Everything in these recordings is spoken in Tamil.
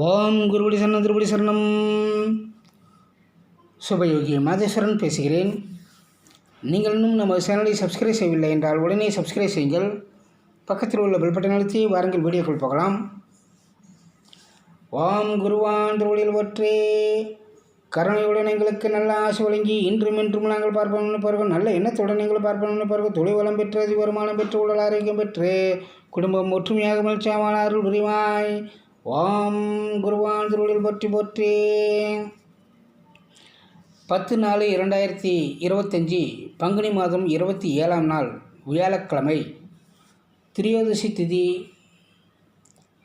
ஓம் குருபடி சரணம் திருபடி சரணம். சுபயோகி மாதேஸ்வரன் பேசுகிறேன். நீங்கள் இன்னும் நம்ம சேனலை சப்ஸ்கிரைப் செய்யவில்லை என்றால் உடனே சப்ஸ்கிரைப் செய்யுங்கள். பக்கத்தில் உள்ள பெல் பட்டன் அழுத்தி வாருங்கள் வீடியோக்கள் போகலாம். ஓம் குருவான் திருவடியில் ஒற்றே கருணையுடன் எங்களுக்கு நல்ல ஆசை வழங்கி இன்றும் இன்றும் நாங்கள் பார்ப்போம்னு பாருங்கள். நல்ல எண்ணத்துடன் நீங்கள் பார்ப்போம்னு பாருங்கள். தொழில் வளம் பெற்று அதி வருமானம் பெற்று உடல் ஆரோக்கியம் பெற்று குடும்பம் ஒற்றுமையாக மகிழ்ச்சியான அருள் புரிவாய். ஓம் குருவான் திருவடியில் பற்றி போற்றி. பத்து நாலு இரண்டாயிரத்தி இருபத்தஞ்சி பங்குனி மாதம் இருபத்தி ஏழாம் நாள் வியாழக்கிழமை திரியோதசி திதி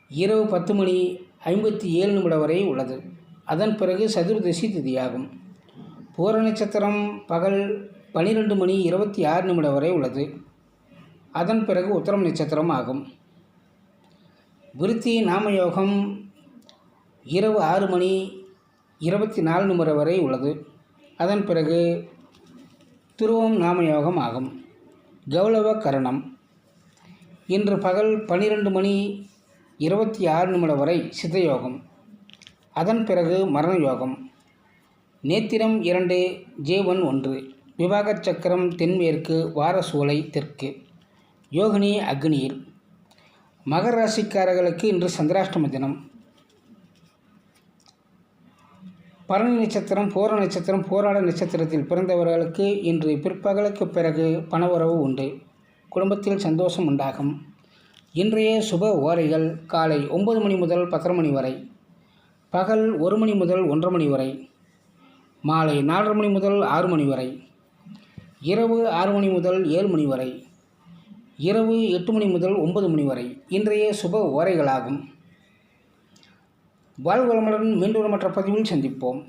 இரவு பத்து மணி ஐம்பத்தி ஏழு நிமிடம் வரை உள்ளது. அதன் பிறகு சதுர்தசி திதியாகும். பூர நட்சத்திரம் பகல் பனிரெண்டு மணி இருபத்தி ஆறு நிமிடம் வரை உள்ளது. அதன் பிறகு உத்தரம் நட்சத்திரம் ஆகும். விருத்தி நாமயோகம் இரவு ஆறு மணி இருபத்தி நாலு நிமிடம் வரை உள்ளது. அதன் பிறகு துருவம் நாமயோகம் ஆகும். கௌளவ கரணம். இன்று பகல் பன்னிரெண்டு மணி இருபத்தி ஆறு நிமிடம் வரை சித்தயோகம். அதன் பிறகு மரண யோகம் நேத்திரம் இரண்டு ஜேவன் ஒன்று. விவாகச் சக்கரம் தென்மேற்கு வாரசூலை தெற்கு. யோகினி அக்னியில். மகர ராசிக்காரர்களுக்கு இன்று சந்திராஷ்டம தினம். பரணி நட்சத்திரம் போர நட்சத்திரம் போராட நட்சத்திரத்தில் பிறந்தவர்களுக்கு இன்று பிற்பகலுக்கு பிறகு பணவரவு உண்டு. குடும்பத்தில் சந்தோஷம் உண்டாகும். இன்றைய சுப ஓரைகள் காலை ஒன்பது மணி முதல் பத்தரை மணி வரை பகல் ஒரு மணி முதல் ஒன்றரை மணி வரை மாலை நாலரை மணி முதல் ஆறு மணி வரை இரவு ஆறு மணி முதல் ஏழு மணி வரை இரவு எட்டு மணி முதல் ஒன்பது மணி வரை இன்றைய சுப உரைகளாகும். வாழ்வளமுடன் மீண்டும் மற்ற பதிவில் சந்திப்போம்.